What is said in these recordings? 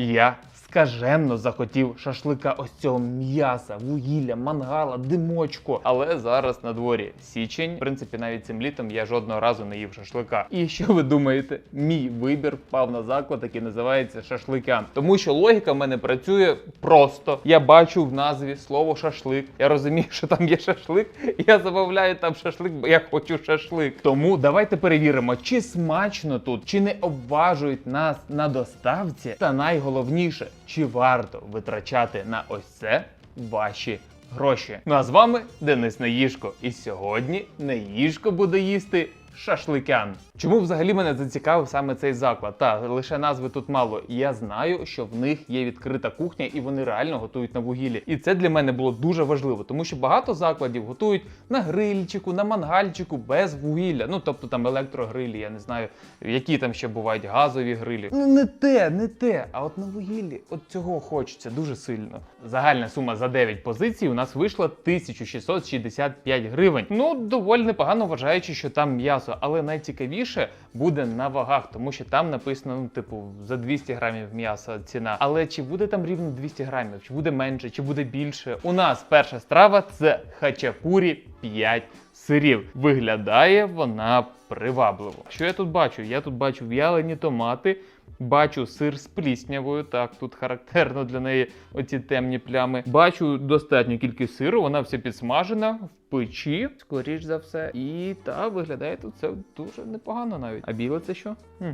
Я скаженно захотів шашлика ось цього м'яса, вугілля, мангала, димочку. Але зараз на дворі січень. В принципі, навіть цим літом я жодного разу не їв шашлика. І що ви думаєте? Мій вибір впав на заклад, який називається шашликян. Тому що логіка в мене працює просто. Я бачу в назві слово шашлик. Я розумію, що там є шашлик. Я замовляю там шашлик, бо я хочу шашлик. Тому давайте перевіримо, чи смачно тут, чи не обважують нас на доставці. Та найголовніше, чи варто витрачати на ось це ваші гроші. Ну а з вами Денис Неїшко. І сьогодні Неїшко буде їсти шашликян. Чому взагалі мене зацікавив саме цей заклад? Та лише назви тут мало. Я знаю, що в них є відкрита кухня, і вони реально готують на вугіллі. І це для мене було дуже важливо, тому що багато закладів готують на грильчику, на мангальчику без вугілля. Ну тобто там електрогрилі, я не знаю, які там ще бувають газові грилі. Ну не те, не те. А от на вугіллі, от цього хочеться дуже сильно. Загальна сума за 9 позицій у нас вийшла 1665 гривень. Ну доволі непогано вважаючи, що там м'ясо, але найцікавіше буде на вагах, тому що там написано, ну, типу, за 200 грамів м'яса ціна. Але чи буде там рівно 200 грамів, чи буде менше, чи буде більше? У нас перша страва це хачапурі 5 сирів. Виглядає вона привабливо. Що я тут бачу? Я тут бачу в'ялені томати. Бачу сир з пліснявою, так тут характерно для неї оці темні плями. Бачу достатню кількість сиру, вона вся підсмажена в печі, скоріш за все. І та виглядає тут це дуже непогано навіть. А біле це що? Хм.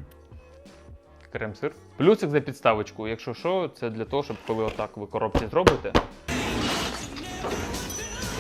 Крем-сир. Плюсик за підставочку. Якщо що, це для того, щоб коли отак ви коробці зробите.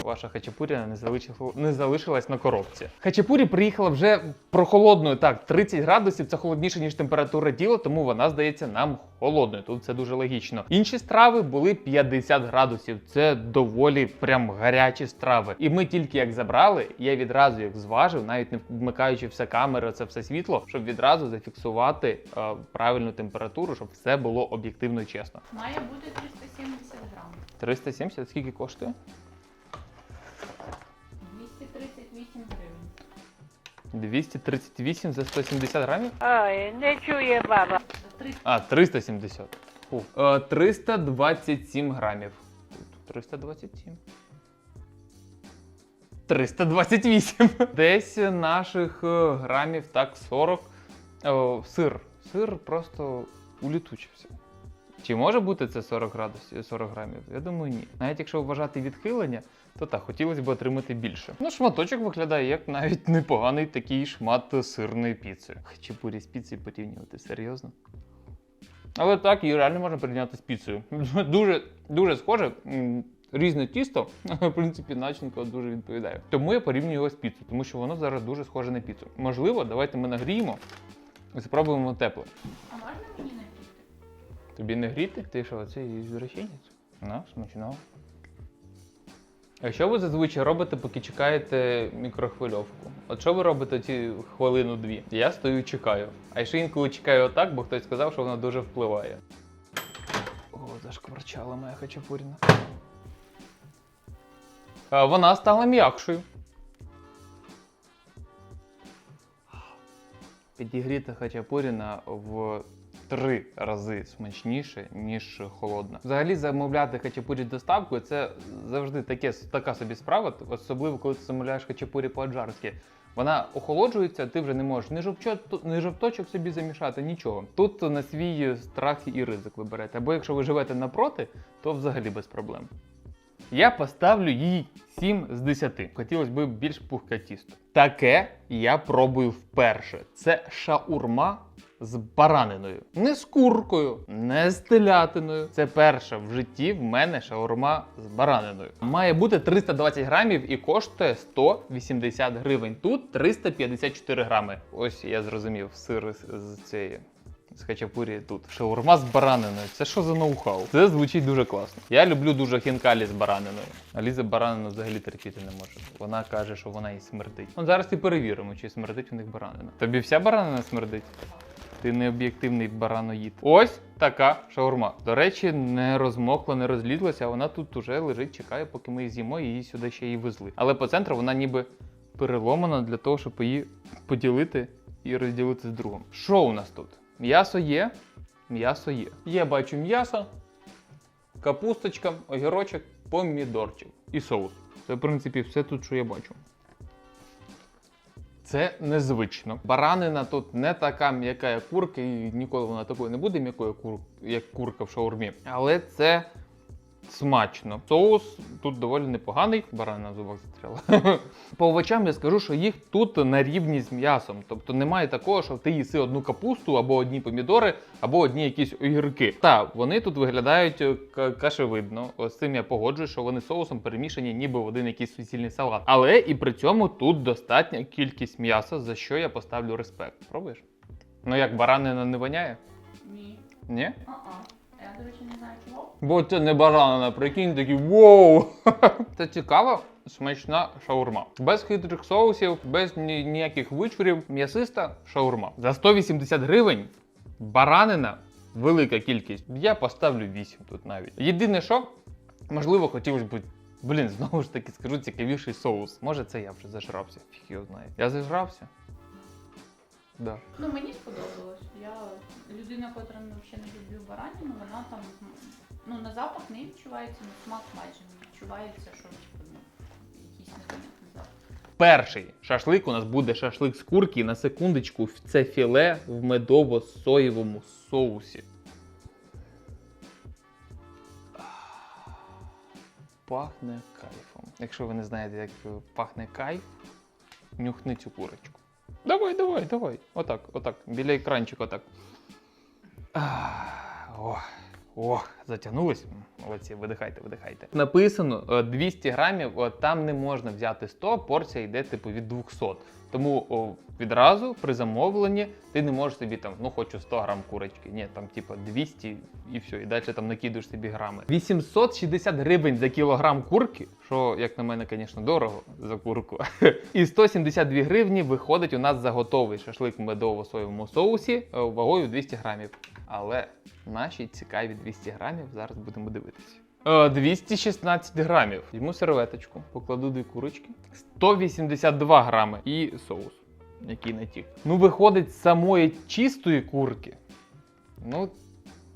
Ваша хачапурі не, залишила, не залишилась на коробці. Хачапурі приїхала вже прохолодною. Так, 30 градусів це холодніше, ніж температура тіла, тому вона здається нам холодною. Тут це дуже логічно. Інші страви були 50 градусів. Це доволі прям гарячі страви. І ми тільки як забрали, я відразу їх зважив, навіть не вмикаючи все камери, це все світло, щоб відразу зафіксувати е, правильну температуру, щоб все було об'єктивно і чесно. Має бути 370 грам. 370 скільки коштує? 238 за 170 грамів? Ой, не чує баба. А, 370. Фу. Е, 327 грамів. 327. 328. Десь наших е, грамів так 40. О, сир. Сир просто улітучився. Чи може бути це 40 градусів 40 грамів? Я думаю, ні. Навіть якщо вважати відхилення, то так, хотілося б отримати більше. Ну, шматочок виглядає як навіть непоганий такий шмат сирної піци. Хачапурі з піцею порівнювати, серйозно? Але так, її реально можна порівняти з піцею. Дуже, дуже схоже. Різне тісто, але в принципі начинка дуже відповідає. Тому я порівнюю його з піцею, тому що воно зараз дуже схоже на піцу. Можливо, давайте ми нагріємо і спробуємо тепле. А можна мені напіти? Тобі не гріти? Ти що, оцей извращенець? На, смачного. А що ви зазвичай робите, поки чекаєте мікрохвильовку? От що ви робите ці хвилину-дві? Я стою чекаю. А ще інколи чекаю отак, бо хтось сказав, що вона дуже впливає. О, зашкварчала моя хачапуріна. А вона стала м'якшою. Підігріта хачапуріна в три рази смачніше, ніж холодна. Взагалі замовляти хачапурі з доставкою це завжди таке, така собі справа, особливо коли ти замовляєш хачапурі по-аджарськи. Вона охолоджується, ти вже не можеш ні жовчот, ні жовточок собі замішати, нічого. Тут на свій страх і ризик ви. Або якщо ви живете напроти, то взагалі без проблем. Я поставлю їй 7 з 10. Хотілося б більш пухке тісто. Таке я пробую вперше. Це шаурма з бараниною. Не з куркою, не з телятиною. Це перша в житті в мене шаурма з бараниною. Має бути 320 грамів і коштує 180 гривень. Тут 354 грами. Ось я зрозумів сир з, цієї. З хачапурі тут. Шаурма з бараниною. Це що за ноу-хау? Це звучить дуже класно. Я люблю дуже хінкалі з бараниною. А Ліза баранину взагалі терпіти не може. Вона каже, що вона і смердить. Ну зараз і перевіримо, чи смердить у них баранина. Тобі вся баранина смердить? Ти не бараноїд. Ось така шаурма. До речі, не розмокла, не розлізлася, а вона тут уже лежить, чекає, поки ми з'їмо, її сюди ще і везли. Але по центру вона ніби переломана для того, щоб її поділити і розділити з другом. Що у нас тут? М'ясо є, м'ясо є. Я бачу м'ясо, капусточка, огірочок, помідорчик і соус. Це, в принципі, все тут, що я бачу. Це незвично. Баранина тут не така м'яка, як курка, і ніколи вона такою не буде м'якою, як курка в шаурмі. Але це смачно. Соус тут доволі непоганий. Баранина в зубах застряла. По овочам я скажу, що їх тут на рівні з м'ясом. Тобто немає такого, що ти їси одну капусту або одні помідори, або одні якісь огірки. Так, вони тут виглядають е, кашевидно. Ось з цим я погоджуюсь, що вони соусом перемішані, ніби в один якийсь суцільний салат. Але і при цьому тут достатня кількість м'яса, за що я поставлю респект. Пробуєш? Ну як баранина не воняє? Ні. Ні? А-а. Я, до речі, не знаю чого. Бо це не баранина, прикинь, такі воу. Це цікава, смачна шаурма. Без хитрих соусів, без ні- ніяких вичурів. М'ясиста шаурма. За 180 гривень баранина велика кількість. Я поставлю 8 тут навіть. Єдине, що можливо, хотілося б. Блін, знову ж таки скажу цікавіший соус. Може, це я вже зажрався. Фіг його знає. Я зажрався? Да. Ну, мені сподобалось. Я людина, котра взагалі не люблю бараніну, вона там, ну, на запах не відчувається, на смак майже не відчувається, що типу, ну, якийсь непонятний запах. Перший шашлик у нас буде шашлик з курки. На секундочку, це філе в медово-соєвому соусі. Пахне кайфом. Якщо ви не знаєте, як пахне кайф, нюхни цю курочку. Давай, давай, давай. Отак, отак. Біля екранчика отак. Ах, О, о, затягнулись. М, Молодці, видихайте, видихайте. Написано е, 200 грамів, е, там не можна взяти 100, порція йде типу від 200. Тому о, відразу при замовленні ти не можеш собі там, ну хочу 100 грам курочки. Ні, там типу 200 і все, і далі там накидуєш собі грами. 860 гривень за кілограм курки, що, як на мене, звісно, дорого за курку. І 172 гривні виходить у нас за готовий шашлик в медово-соєвому соусі е, вагою 200 грамів. Але наші цікаві 200 грамів зараз будемо дивитися. Е, 216 грамів. Візьму серветочку, покладу дві курочки. 182 грами і соус, який натік. Ну, виходить, з самої чистої курки. Ну,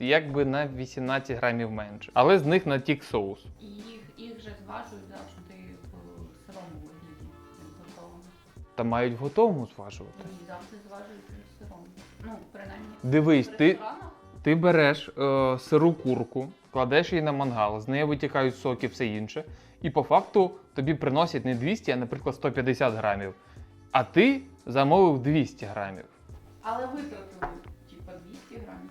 якби на 18 грамів менше. Але з них натік соус. І їх, їх же зважують завжди в сирому вигляді. Та мають в готовому зважувати. Ні, завжди зважують. Ну, принаймні. Дивись, в ти, ресторанах ти береш е, сиру курку, кладеш її на мангал, з неї витікають соки, все інше. І по факту тобі приносять не 200, а, наприклад, 150 грамів. А ти замовив 200 грамів. Але витратили, типа, 200 грамів.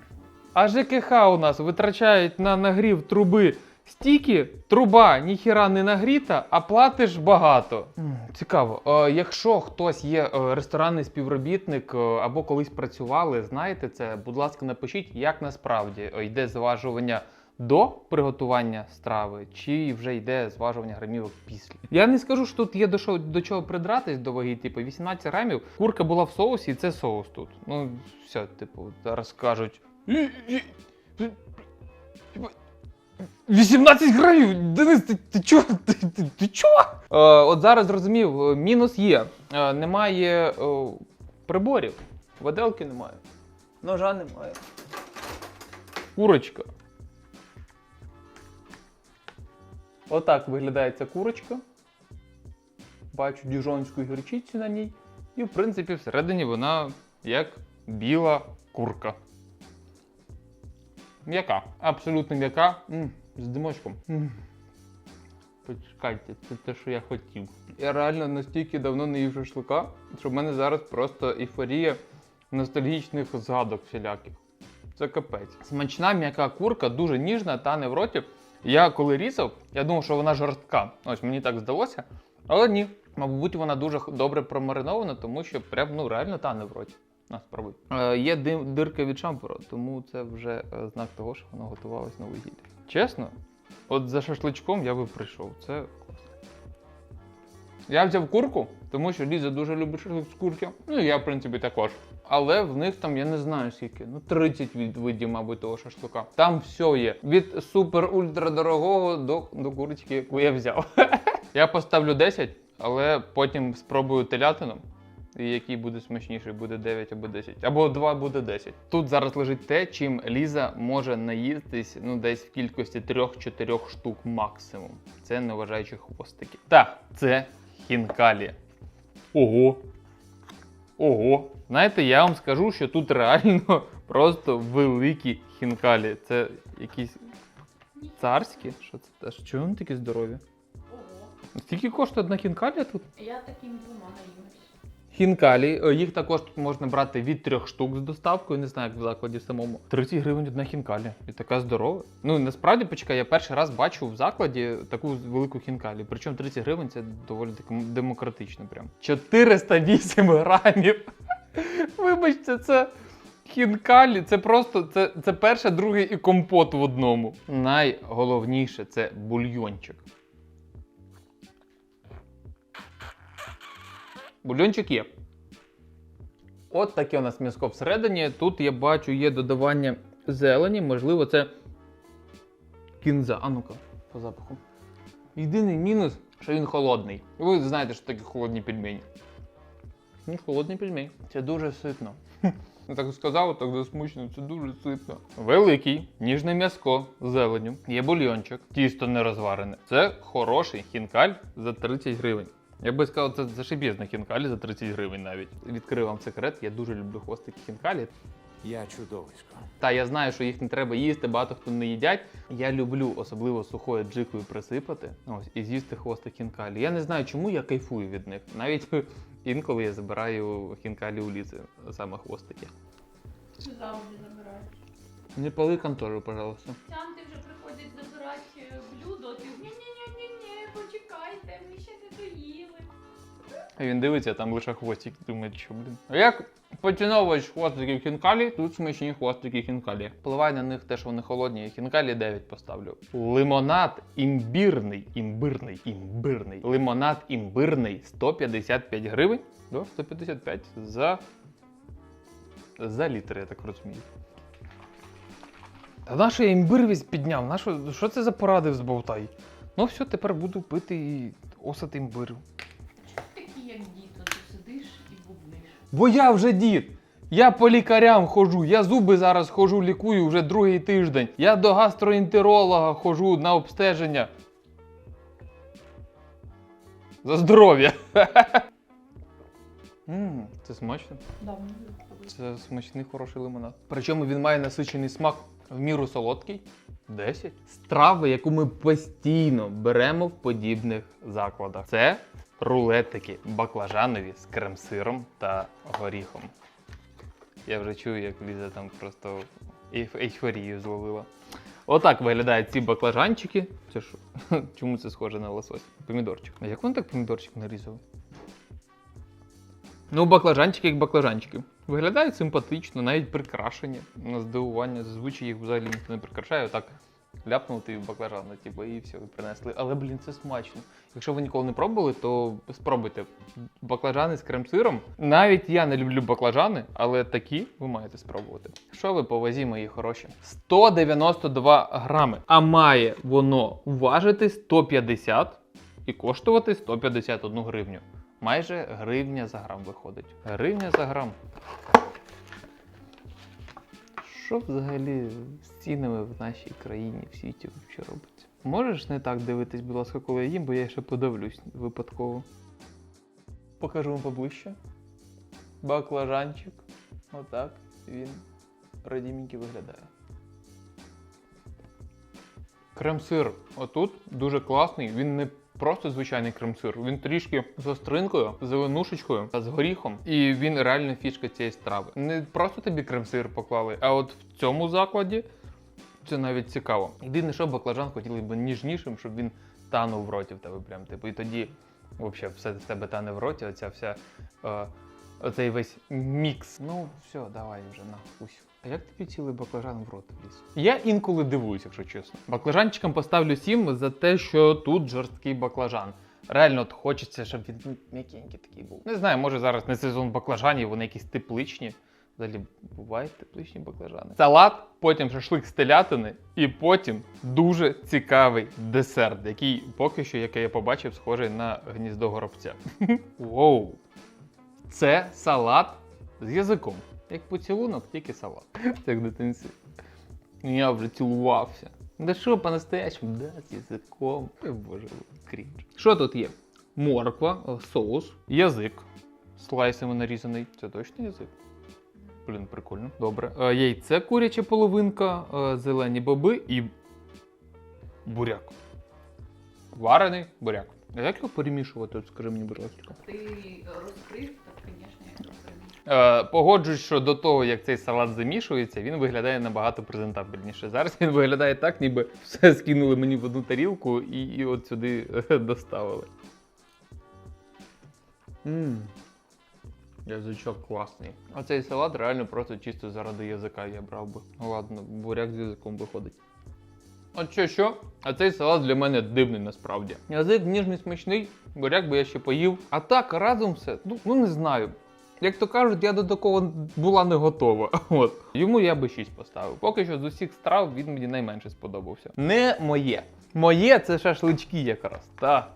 А ЖКХ у нас витрачають на нагрів труби стільки, труба ніхіра не нагріта, а платиш багато. Цікаво. Е, якщо хтось є е, ресторанний співробітник е, або колись працювали, знаєте це, будь ласка, напишіть, як насправді е, йде зважування до приготування страви, чи вже йде зважування грамівок після. Я не скажу, що тут є до, що, до чого придратись до ваги, типу 18 грамів. Курка була в соусі, і це соус тут. Ну, все, типу, зараз кажуть. «І- і- і- типу, 18 грамів! Денис, ти, ти чого? Ти, ти, ти чого? Е, от зараз зрозумів, е, мінус є. Е, немає е, приборів. Виделки немає. Ножа немає. Курочка. Отак виглядає ця курочка. Бачу діжонську гірчицю на ній. І, в принципі, всередині вона як біла курка. М'яка. Абсолютно м'яка. М, з димочком. Почекайте, це те, що я хотів. Я реально настільки давно не їв шашлика, що в мене зараз просто ейфорія ностальгічних згадок всіляких. Це капець. Смачна м'яка курка, дуже ніжна, тане в роті. Я коли різав, я думав, що вона жорстка. Ось мені так здалося. Але ні. Мабуть, вона дуже добре промаринована, тому що прям ну реально тане в роті. На, спробуй. Е, є дим, дирка від шампура, тому це вже е, знак того, що воно готувалось на вугіллі. Чесно, от за шашличком я би прийшов. Це класно. Я взяв курку, тому що Ліза дуже любить шашлик з курки. Ну і я, в принципі, також. Але в них там я не знаю скільки, ну 30 від видів, мабуть, того шашлика. Там все є. Від супер-ультра дорогого до, до курочки, яку я взяв. я поставлю 10, але потім спробую телятину. І який буде смачніший, буде 9 або 10. Або 2 буде 10. Тут зараз лежить те, чим Ліза може наїстись ну, десь в кількості 3-4 штук максимум. Це не вважаючи хвостики. Так, це хінкалі. Ого. Ого. Знаєте, я вам скажу, що тут реально просто великі хінкалі. Це якісь царські? Що це? А чому вони такі здорові? Ого. Скільки коштує одна хінкалі тут? Я таким двома наїмось. Хінкалі. Е, Їх також тут можна брати від трьох штук з доставкою, не знаю, як в закладі самому. 30 гривень одна хінкалі. І така здорова. Ну насправді почекай, я перший раз бачу в закладі таку велику хінкалі. Причому 30 гривень це доволі таки демократично. Прям 408 грамів. Вибачте, це. Хінкалі, це просто це, це перше, друге і компот в одному. Найголовніше це бульйончик. Бульончик є. От таке у нас м'яско всередині. Тут я бачу, є додавання зелені, можливо, це кінза. А ну-ка, по запаху. Єдиний мінус, що він холодний. Ви знаєте, що таке холодні пельмені. Ну, холодний пельмень. Це дуже ситно. Я так сказав, так засмучено, це дуже ситно. Великий, ніжне м'яско з зеленню. Є бульйончик, тісто не розварене. Це хороший хінкаль за 30 гривень. Я би сказав, це зашибізна хінкалі за 30 гривень навіть. Відкрив вам секрет, я дуже люблю хвостики хінкалі. Я чудовисько. Та я знаю, що їх не треба їсти, багато хто не їдять. Я люблю особливо сухою джикою присипати ось, і з'їсти хвостик хінкалі. Я не знаю, чому я кайфую від них. Навіть інколи я забираю хінкалі у лізи, саме хвостики. Завжди забираєш. Не пали контору, пожалуйста. Ти вже приходить забирати е, блюдо, ти ні-ні-ні-ні, почекайте, ми ще не доїли. А він дивиться, там лише хвостик, думає, що, блін. А Як поціновувач хвостиків хінкалі, тут смачні хвостики хінкалі. Впливає на них те, що вони холодні. Хінкалі 9 поставлю. Лимонад імбірний, імбирний, імбирний. Лимонад імбирний 155 гривень. Да, 155 за. За літр, я так розумію. Та на що я імбир весь підняв? Що це за поради взболтай? Ну все, тепер буду пити і осати імбир. Такий, як дід, діто, ти сидиш і бубниш. Бо я вже дід. Я по лікарям ходжу, я зуби зараз ходжу, лікую вже другий тиждень. Я до гастроентеролога ходжу на обстеження. За здоров'я. М, Це смачно. Да, мені подобається. Це смачний хороший лимонад. Причому він має насичений смак в міру солодкий. 10. Страви, яку ми постійно беремо в подібних закладах. Це рулетики баклажанові з крем-сиром та горіхом. Я вже чую, як Ліза там просто ейф- ейфорію зловила. Отак виглядають ці баклажанчики. Це що? Чому це схоже на лосось? Помідорчик. А як вони так помідорчик нарізали? Ну, баклажанчики як баклажанчики. Виглядають симпатично, навіть прикрашені. На здивування. Зазвичай їх взагалі ніхто не прикрашає. Отак ляпнути в баклажани, типу, і все, і принесли. Але, блін, це смачно. Якщо ви ніколи не пробували, то спробуйте. Баклажани з крем-сиром. Навіть я не люблю баклажани, але такі ви маєте спробувати. Що ви по вазі, мої хороші? 192 грами. А має воно важити 150 і коштувати 151 гривню. Майже гривня за грам виходить. Гривня за грам. Що взагалі з цінами в нашій країні в світі що робиться? Можеш не так дивитись, будь ласка, коли я їм, бо я ще подивлюсь випадково. Покажу вам поближче. Баклажанчик. Отак він радіменький виглядає. Крем-сир отут дуже класний. Він не просто звичайний крем-сир. Він трішки з остринкою, зеленушечкою та з горіхом. І він реально фішка цієї страви. Не просто тобі крем-сир поклали, а от в цьому закладі це навіть цікаво. Єдине, що баклажан хотіли б ніжнішим, щоб він танув в роті в тебе прям. Типу, і тоді взагалі все в тебе тане в роті, оця вся. Е, Оцей весь мікс. Ну, все, давай вже нахуй. А як тобі цілий баклажан в рот вліз? Я інколи дивуюсь, якщо чесно. Баклажанчикам поставлю 7 за те, що тут жорсткий баклажан. Реально от хочеться, щоб він м'якенький такий був. Не знаю, може зараз не сезон баклажанів, вони якісь тепличні. Взагалі бувають тепличні баклажани. Салат, потім шашлик з телятини, і потім дуже цікавий десерт, який поки що, як я побачив, схожий на гніздо горобця. Воу! Це салат з язиком. Як поцілунок, тільки салат. Як в дитинстві. Я вже цілувався. Да що по-настоящему? Да, з язиком. Ой, боже, крінж. Що тут є? Морква, е, соус, язик. Слайсами нарізаний. Це точно язик? Блін, прикольно. Добре. Е, яйце куряча половинка, е, зелені боби і буряк. Варений буряк. А як його перемішувати? От скажи мені, будь ласка. Ти розкрив, так, звісно, погоджуюсь, що до того, як цей салат замішується, він виглядає набагато презентабельніше. Зараз він виглядає так, ніби все скинули мені в одну тарілку і, і от сюди е, доставили. Мм. Язичок класний. А цей салат реально просто чисто заради язика я брав би. Ладно, буряк з язиком виходить. От що що, а цей салат для мене дивний насправді. Язик ніжний смачний, буряк би я ще поїв. А так разом все, ну, ну не знаю. Як то кажуть, я до такого була не готова. От. Йому я би 6 поставив. Поки що з усіх страв він мені найменше сподобався. Не моє. Моє це шашлички якраз. Та.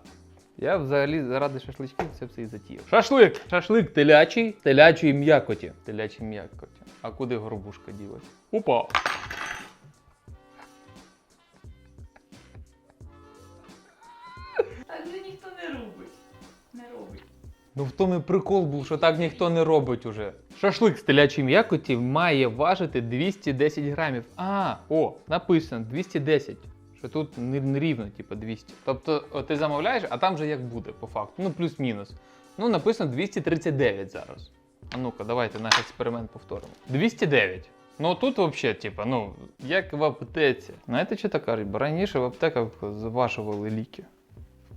Я взагалі заради шашличків це все і затіяв. Шашлик! Шашлик телячий, телячої м'якоті. Телячій м'якоті. А куди горбушка ділась? Опа! Ну в тому і прикол був, що так ніхто не робить уже. Шашлик з телячої м'якоті має важити 210 грамів. А, о, написано 210. Що тут не, рівно, типу 200. Тобто о, ти замовляєш, а там вже як буде, по факту. Ну, плюс-мінус. Ну, написано 239 зараз. А ну-ка, давайте наш експеримент повторимо. 209. Ну тут взагалі, типу, ну, як в аптеці. Знаєте, що так кажуть? Бо раніше в аптеках зважували ліки.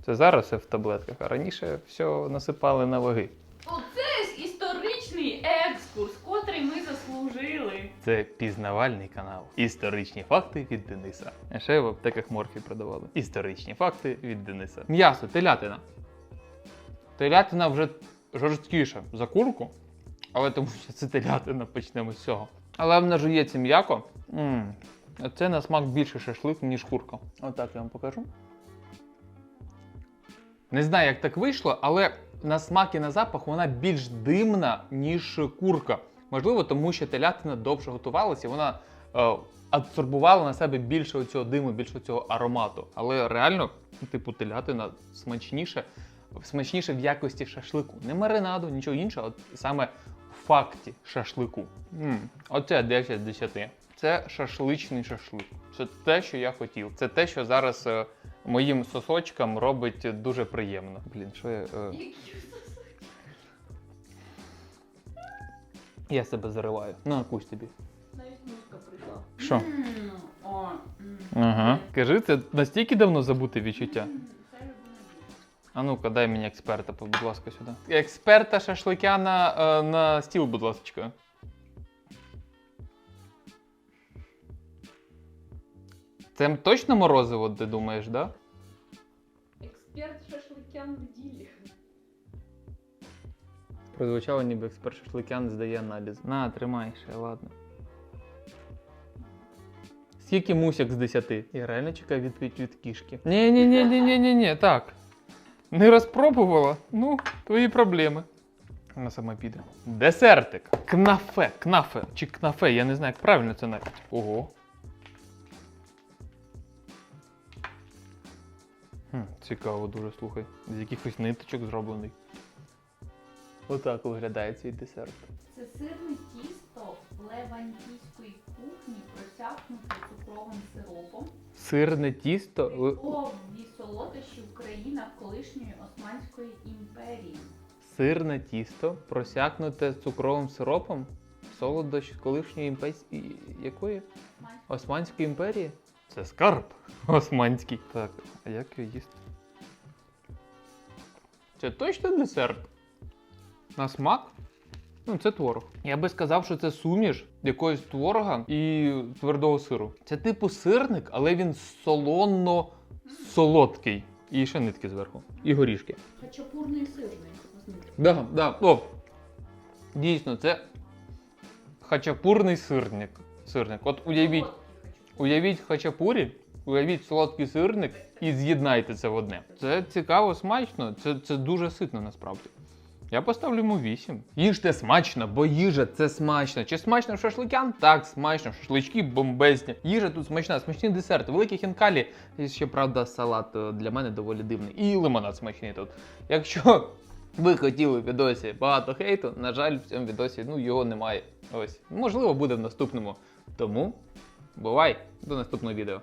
Це зараз все в таблетках, а раніше все насипали на ваги. Оце історичний екскурс, котрий ми заслужили. Це пізнавальний канал. Історичні факти від Дениса. А ще в аптеках морфі продавали. Історичні факти від Дениса. М'ясо, телятина. Телятина вже жорсткіша за курку, але тому що це телятина, почнемо з цього. Але вона жується м'яко. Це на смак більше шашлик, ніж курка. Отак я вам покажу. Не знаю, як так вийшло, але на смак і на запах вона більш димна, ніж курка. Можливо, тому що телятина довше готувалася, вона е, адсорбувала на себе більше цього диму, більше цього аромату. Але реально, типу, телятина смачніше, смачніше в якості шашлику. Не маринаду, нічого іншого, от саме в факті шашлику. м Оце 10 з 10. Це шашличний шашлик. Це те, що я хотів. Це те, що зараз е, моїм сосочкам робить дуже приємно. Блін, що я. Е... Я себе зариваю. На кусь тобі. Навіть мушка прийшла. Що? М, О, м. Ага. Кажи, це настільки давно забуте відчуття. Це. А ну-ка, дай мені експерта, будь ласка, сюди. Експерта шашликя на, е, на стіл, будь ласка. Це точно морозиво, ти думаєш, да? Експерт шашликян в ділі. Прозвучало, ніби експерт шашликян здає аналіз. На, тримай ще, ладно. Скільки мусяк з 10? Я реально чекаю відповідь від кішки. ні ні ні ні ні ні ні так. Не розпробувала? Ну, твої проблеми. Вона сама піде. Десертик. Кнафе, кнафе. Чи кнафе, я не знаю, як правильно це навіть. Ого. Цікаво дуже, слухай. З якихось ниточок зроблений. Отак виглядає цей десерт. Це сирне тісто левантійської кухні, просякнуте цукровим сиропом. Сирне тісто. Типові солодощі Україна колишньої Османської імперії. Сирне тісто, просякнуте цукровим сиропом. Солодощ колишньої імпейської. якої? Османської імперії? Це скарб османський. Так, а як його їсти? Це точно десерт? На смак? Ну, це творог. Я би сказав, що це суміш якогось творога і твердого сиру. Це типу сирник, але він солоно-солодкий. І ще нитки зверху. І горішки. Хачапурний сирний. Да, да. О, дійсно, це хачапурний сирник. сирник. От уявіть, уявіть хачапурі, уявіть солодкий сирник і з'єднайте це в одне. Це цікаво, смачно, це, це дуже ситно насправді. Я поставлю йому 8. Їжте смачно, бо їжа це смачно. Чи смачно шашликян? Так, смачно. Шашлички бомбезні. Їжа тут смачна, смачні десерти, великі хінкалі. І ще, правда, салат е, для мене доволі дивний. І лимонад смачний тут. Якщо ви хотіли в відосі багато хейту, на жаль, в цьому відосі ну, його немає. Ось. Можливо, буде в наступному. Тому бувай до наступного відео.